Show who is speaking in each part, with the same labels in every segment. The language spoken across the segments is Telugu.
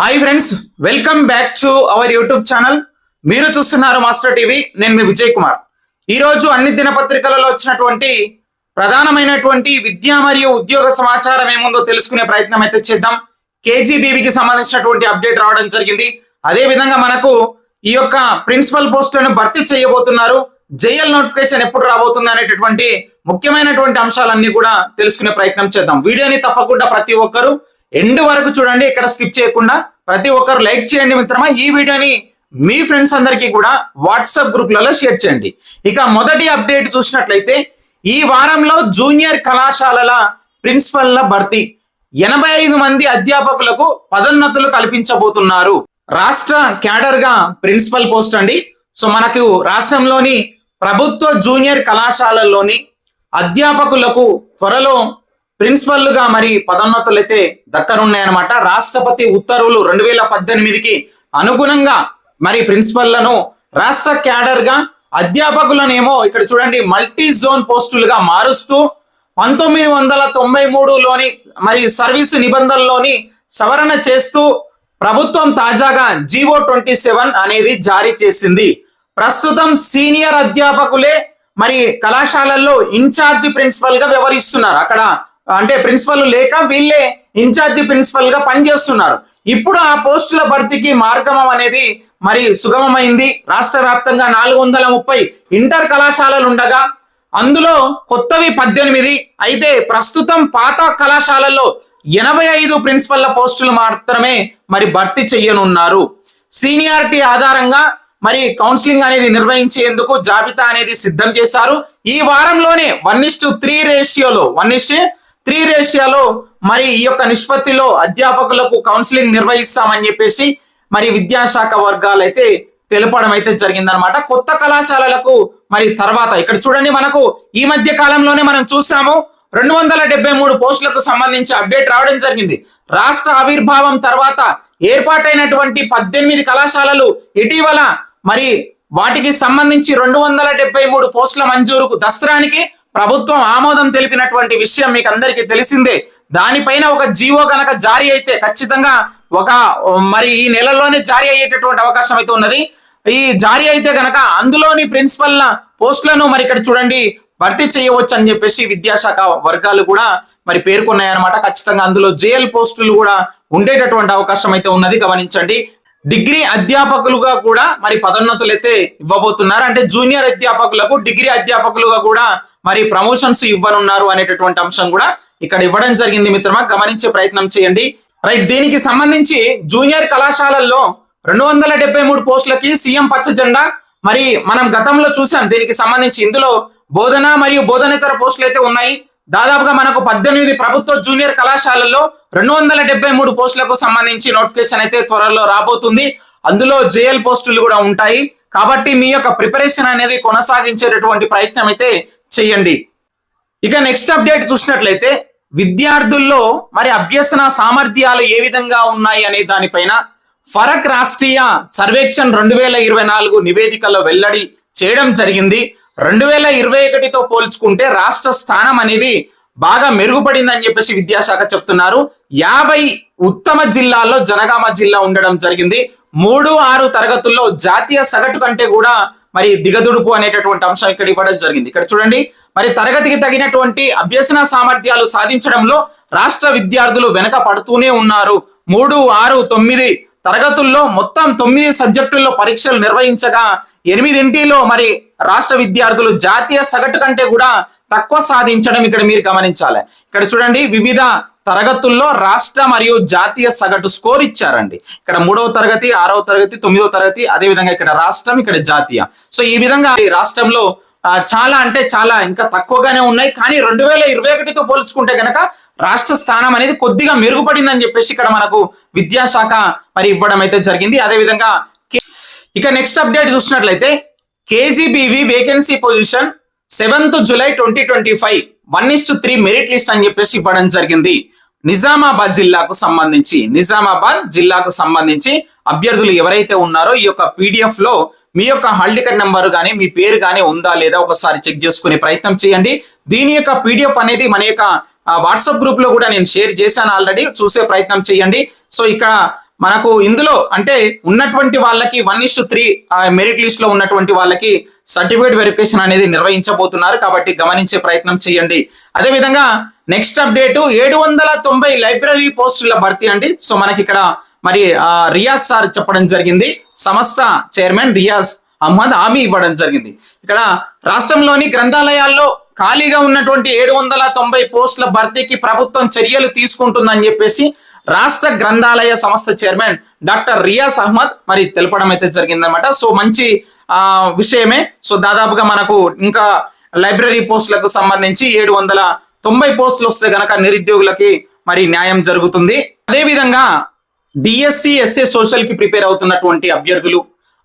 Speaker 1: Hi friends welcome back to our YouTube channel మీరు చూస్తున్నారు మాస్టర్ టీవీ నేను మీ విజయ్ కుమార్. ఈ రోజు అన్ని దినపత్రికలలో వచ్చినటువంటి ప్రధానమైనటువంటి విద్య మరియు ఉద్యోగ సమాచారం ఏముందో తెలుసుకునే ప్రయత్నం అయితే చేద్దాం. కేజీబీవీకి సంబంధించినటువంటి అప్డేట్ రావడం జరిగింది. అదే విధంగా మనకు ఈ యొక్క ప్రిన్సిపల్ పోస్టులను భర్తీ చేయబోతున్నారు. జేఎల్ నోటిఫికేషన్ ఎప్పుడు రాబోతుంది అనేటటువంటి ముఖ్యమైనటువంటి అంశాలన్నీ కూడా తెలుసుకునే ప్రయత్నం చేద్దాం. వీడియోని తప్పకుండా ప్రతి ఒక్కరు ఎండ్ వరకు చూడండి ఇక్కడ స్కిప్ చేయకుండా ప్రతి ఒక్కరు లైక్ చేయండి మిత్రమా. ఈ వీడియోని మీ ఫ్రెండ్స్ అందరికీ కూడా వాట్సాప్ గ్రూప్లలో షేర్ చేయండి. ఇక మొదటి అప్డేట్ చూసినట్లయితే ఈ వారంలో జూనియర్ కళాశాలల ప్రిన్సిపల్ల భర్తీ ఎనభై ఐదు మంది అధ్యాపకులకు పదోన్నతులు కల్పించబోతున్నారు. రాష్ట్ర క్యాడర్గా ప్రిన్సిపల్ పోస్ట్ అండి. సో మనకు రాష్ట్రంలోని ప్రభుత్వ జూనియర్ కళాశాలల్లోని అధ్యాపకులకు త్వరలో ప్రిన్సిపల్లుగా మరి పదోన్నతులు అయితే దక్కనున్నాయన్నమాట. రాష్ట్రపతి ఉత్తర్వులు రెండు వేల పద్దెనిమిదికి అనుగుణంగా మరి ప్రిన్సిపల్లను రాష్ట్ర క్యాడర్గా అధ్యాపకులనేమో ఇక్కడ చూడండి మల్టీ జోన్ పోస్టులుగా మారుస్తూ పంతొమ్మిది వందల తొంభై మూడులోని మరి సర్వీసు నిబంధనలోని సవరణ చేస్తూ ప్రభుత్వం తాజాగా జీవో ట్వంటీ సెవెన్ అనేది జారీ చేసింది. ప్రస్తుతం సీనియర్ అధ్యాపకులే మరి కళాశాలల్లో ఇన్ఛార్జి ప్రిన్సిపల్గా వ్యవహరిస్తున్నారు. అక్కడ అంటే ప్రిన్సిపల్ లేక వీళ్ళే ఇన్ఛార్జి ప్రిన్సిపల్గా పనిచేస్తున్నారు. ఇప్పుడు ఆ పోస్టుల భర్తీకి మార్గమం అనేది మరి సుగమమైంది. రాష్ట్ర వ్యాప్తంగా నాలుగు వందల ముప్పై ఇంటర్ కళాశాలలు ఉండగా అందులో కొత్తవి పద్దెనిమిది అయితే ప్రస్తుతం పాత కళాశాలల్లో ఎనభై ఐదు ప్రిన్సిపల్ల పోస్టులు మాత్రమే మరి భర్తీ చెయ్యనున్నారు. సీనియారిటీ ఆధారంగా మరి కౌన్సిలింగ్ అనేది నిర్వహించేందుకు జాబితా అనేది సిద్ధం చేశారు. ఈ వారంలోనే వన్ ఇస్టు త్రీ రేషియోలో వన్ ఇస్టు త్రీ రేషియాలో మరి ఈ యొక్క నిష్పత్తిలో అధ్యాపకులకు కౌన్సిలింగ్ నిర్వహిస్తామని చెప్పేసి మరి విద్యాశాఖ వర్గాలు అయితే తెలపడం అయితే జరిగిందనమాట కొత్త కళాశాలలకు మరి తర్వాత ఇక్కడ చూడండి మనకు ఈ మధ్య కాలంలోనే మనం చూసాము రెండు వందల డెబ్బై మూడు పోస్టులకు సంబంధించి అప్డేట్ రావడం జరిగింది. రాష్ట్ర ఆవిర్భావం తర్వాత ఏర్పాటైనటువంటి పద్దెనిమిది కళాశాలలు ఇటీవల మరి వాటికి సంబంధించి రెండు వందల డెబ్బై మూడు పోస్టుల మంజూరుకు దసరానికి ప్రభుత్వం ఆమోదం తెలిపినటువంటి విషయం మీకు అందరికీ తెలిసిందే. దానిపైన ఒక జీవో కనుక జారీ అయితే ఖచ్చితంగా ఒక మరి ఈ నెలలోనే జారీ అయ్యేటటువంటి అవకాశం అయితే ఉన్నది. ఈ జారీ అయితే గనక అందులోని ప్రిన్సిపల్ పోస్టులను మరి ఇక్కడ చూడండి భర్తీ చేయవచ్చు అని చెప్పేసి విద్యాశాఖ వర్గాలు కూడా మరి పేర్కొన్నాయన్నమాట. ఖచ్చితంగా అందులో జేఎల్ పోస్టులు కూడా ఉండేటటువంటి అవకాశం అయితే ఉన్నది. గమనించండి. డిగ్రీ అధ్యాపకులుగా కూడా మరి పదోన్నతులు అయితే ఇవ్వబోతున్నారు. అంటే జూనియర్ అధ్యాపకులకు డిగ్రీ అధ్యాపకులుగా కూడా మరి ప్రమోషన్స్ ఇవ్వనున్నారు అనేటటువంటి అంశం కూడా ఇక్కడ ఇవ్వడం జరిగింది మిత్రమా. గమనించే ప్రయత్నం చేయండి. రైట్ దీనికి సంబంధించి జూనియర్ కళాశాలల్లో రెండు వందల డెబ్బై మూడు పోస్టులకి సీఎం పచ్చ జెండా మరి మనం గతంలో చూసాం. దీనికి సంబంధించి ఇందులో బోధన మరియు బోధనేతర పోస్టులు అయితే ఉన్నాయి. దాదాపుగా మనకు పద్దెనిమిది ప్రభుత్వ జూనియర్ కళాశాలల్లో రెండు వందల డెబ్బై మూడు పోస్టులకు సంబంధించి నోటిఫికేషన్ అయితే త్వరలో రాబోతుంది. అందులో జేఎల్ పోస్టులు కూడా ఉంటాయి. కాబట్టి మీ యొక్క ప్రిపరేషన్ అనేది కొనసాగించేటటువంటి ప్రయత్నం అయితే చేయండి. ఇక నెక్స్ట్ అప్డేట్ చూసినట్లయితే విద్యార్థుల్లో మరి అభ్యసన సామర్థ్యాలు ఏ విధంగా ఉన్నాయి అనే దానిపైన ఫరక్ రాష్ట్రీయ సర్వేక్షణ్ రెండు వేల ఇరవై నాలుగు నివేదికలో వెల్లడి చేయడం జరిగింది. రెండు వేల ఇరవై ఒకటితో పోల్చుకుంటే రాష్ట్ర స్థానం అనేది బాగా మెరుగుపడిందని చెప్పేసి విద్యాశాఖ చెప్తున్నారు. యాభై ఉత్తమ జిల్లాల్లో జనగామ జిల్లా ఉండడం జరిగింది. మూడు ఆరు తరగతుల్లో జాతీయ సగటు కంటే కూడా మరి దిగదుడుపు అనేటటువంటి అంశం ఇక్కడ ఇవ్వడం జరిగింది. ఇక్కడ చూడండి మరి తరగతికి తగినటువంటి అభ్యసన సామర్థ్యాలు సాధించడంలో రాష్ట్ర విద్యార్థులు వెనక పడుతూనే ఉన్నారు. మూడు ఆరు తొమ్మిది తరగతుల్లో మొత్తం తొమ్మిది సబ్జెక్టుల్లో పరీక్షలు నిర్వహించగా ఎనిమిదింటిలో మరి రాష్ట్ర విద్యార్థులు జాతీయ సగటు కంటే కూడా తక్కువ సాధించడం ఇక్కడ మీరు గమనించాలి. ఇక్కడ చూడండి వివిధ తరగతుల్లో రాష్ట్ర మరియు జాతీయ సగటు స్కోర్ ఇచ్చారండి. ఇక్కడ మూడవ తరగతి ఆరవ తరగతి తొమ్మిదవ తరగతి అదే విధంగా ఇక్కడ రాష్ట్రం ఇక్కడ జాతీయ. సో ఈ విధంగా రాష్ట్రంలో చాలా అంటే చాలా ఇంకా తక్కువగానే ఉన్నాయి. కానీ రెండు వేల ఇరవై ఒకటితో పోల్చుకుంటే కనుక రాష్ట్ర స్థానం అనేది కొద్దిగా మెరుగుపడిందని చెప్పేసి ఇక్కడ మనకు విద్యాశాఖ మరి ఇవ్వడం అయితే జరిగింది. అదే విధంగా ఇక నెక్స్ట్ అప్డేట్ చూసినట్లయితే KGBV vacancy position seventh July twenty twenty five one is to three merit list అని చెప్పేసి ఇవ్వడం జరిగింది. నిజామాబాద్ జిల్లాకు సంబంధించి నిజామాబాద్ జిల్లాకు సంబంధించి అభ్యర్థులు ఎవరైతే ఉన్నారో ఈ యొక్క పీడిఎఫ్లో మీ యొక్క హాల్ టికెట్ నెంబర్ కానీ మీ పేరు కానీ ఉందా లేదా ఒకసారి చెక్ చేసుకునే ప్రయత్నం చేయండి. దీని యొక్క పీడిఎఫ్ అనేది మన యొక్క వాట్సాప్ గ్రూప్లో కూడా నేను షేర్ చేశాను ఆల్రెడీ. చూసే ప్రయత్నం చేయండి. సో ఇక్కడ మనకు ఇందులో అంటే ఉన్నటువంటి వాళ్ళకి వన్ ఇస్ త్రీ మెరిట్ లిస్ట్లో ఉన్నటువంటి వాళ్ళకి సర్టిఫికేట్ వెరిఫికేషన్ అనేది నిర్వహించబోతున్నారు కాబట్టి గమనించే ప్రయత్నం చేయండి. అదే విధంగా నెక్స్ట్ అప్డేట్ ఏడు వందల తొంభై లైబ్రరీ పోస్టుల భర్తీ అండి. సో మనకి ఇక్కడ మరి ఆ, రియాజ్ సార్ చెప్పడం జరిగింది. సంస్థ చైర్మన్ రియాజ్ అహ్మద్ హామీ ఇవ్వడం జరిగింది. ఇక్కడ రాష్ట్రంలోని గ్రంథాలయాల్లో ఖాళీగా ఉన్నటువంటి ఏడు వందల తొంభై పోస్టుల భర్తీకి ప్రభుత్వం చర్యలు తీసుకుంటుందని చెప్పేసి రాష్ట్ర గ్రంథాలయ సంస్థ చైర్మన్ డాక్టర్ రియాస్ అహ్మద్. మరి తెలపడం అయితే జరిగిందన్నమాట. సో మంచి విషయమే. సో దాదాపుగా మనకు ఇంకా లైబ్రరీ పోస్టులకు సంబంధించి ఏడు వందల తొంభై పోస్టులు వస్తే గనక నిరుద్యోగులకి మరి న్యాయం జరుగుతుంది. అదేవిధంగా డిఎస్సి ఎస్ఏ సోషల్కి ప్రిపేర్ అవుతున్నటువంటి అభ్యర్థులు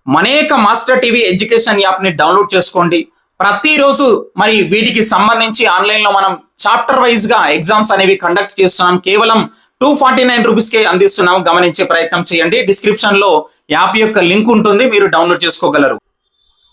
Speaker 1: మనేక మాస్టర్ టీవీ ఎడ్యుకేషన్ యాప్ని డౌన్లోడ్ చేసుకోండి. ప్రతిరోజు మరి వీటికి సంబంధించి ఆన్లైన్లో మనం చాప్టర్ వైజ్గా ఎగ్జామ్స్ అనేవి కండక్ట్ చేస్తున్నాం. కేవలం టూ ఫార్టీ నైన్ రూపీస్కే అందిస్తున్నాము. అందిస్తున్నాం గమనించే ప్రయత్నం చేయండి. డిస్క్రిప్షన్లో యాప్ యొక్క లింక్ ఉంటుంది. మీరు డౌన్లోడ్ చేసుకోగలరు.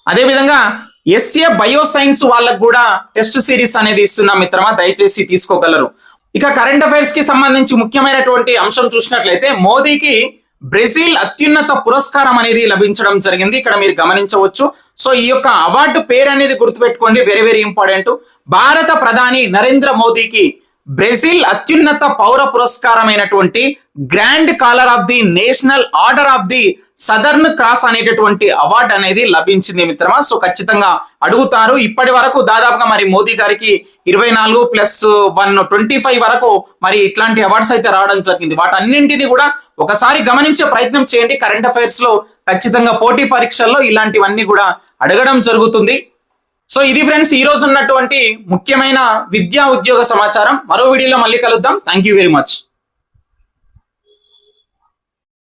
Speaker 1: అదేవిధంగా ఎస్ఏ బయో సైన్స్ వాళ్ళకు కూడా టెస్ట్ సిరీస్ అనేది ఇస్తున్నాం మిత్రమా. దయచేసి తీసుకోగలరు. ఇక కరెంట్ అఫైర్స్కి సంబంధించి ముఖ్యమైనటువంటి అంశం చూసినట్లయితే మోదీకి బ్రెజిల్ అత్యున్నత పురస్కారం అనేది లభించడం జరిగింది. ఇక్కడ మీరు గమనించవచ్చు. సో ఈ యొక్క అవార్డు పేరు అనేది గుర్తుపెట్టుకోండి. వెరీ వెరీ ఇంపార్టెంట్ భారత ప్రధాని నరేంద్ర మోదీకి బ్రెజిల్ అత్యున్నత పౌర పురస్కారమైనటువంటి grand collar of the national order of the southern cross అనేటటువంటి అవార్డు అనేది లభించింది మిత్రమా. సో ఖచ్చితంగా అడుగుతారు. ఇప్పటి వరకు దాదాపుగా మరి మోదీ గారికి ఇరవై నాలుగు ప్లస్ వన్ ట్వంటీ ఫైవ్ వరకు మరి ఇట్లాంటి అవార్డ్స్ అయితే రావడం జరిగింది. వాటన్నింటినీ కూడా ఒకసారి గమనించే ప్రయత్నం చేయండి. కరెంట్ అఫైర్స్లో ఖచ్చితంగా పోటీ పరీక్షల్లో ఇలాంటివన్నీ కూడా అడగడం జరుగుతుంది. సో ఇది ఫ్రెండ్స్ ఈ రోజు ఉన్నటువంటి ముఖ్యమైన విద్యా ఉద్యోగ సమాచారం. మరో వీడియోలో మళ్ళీ కలుద్దాం. Thank you very much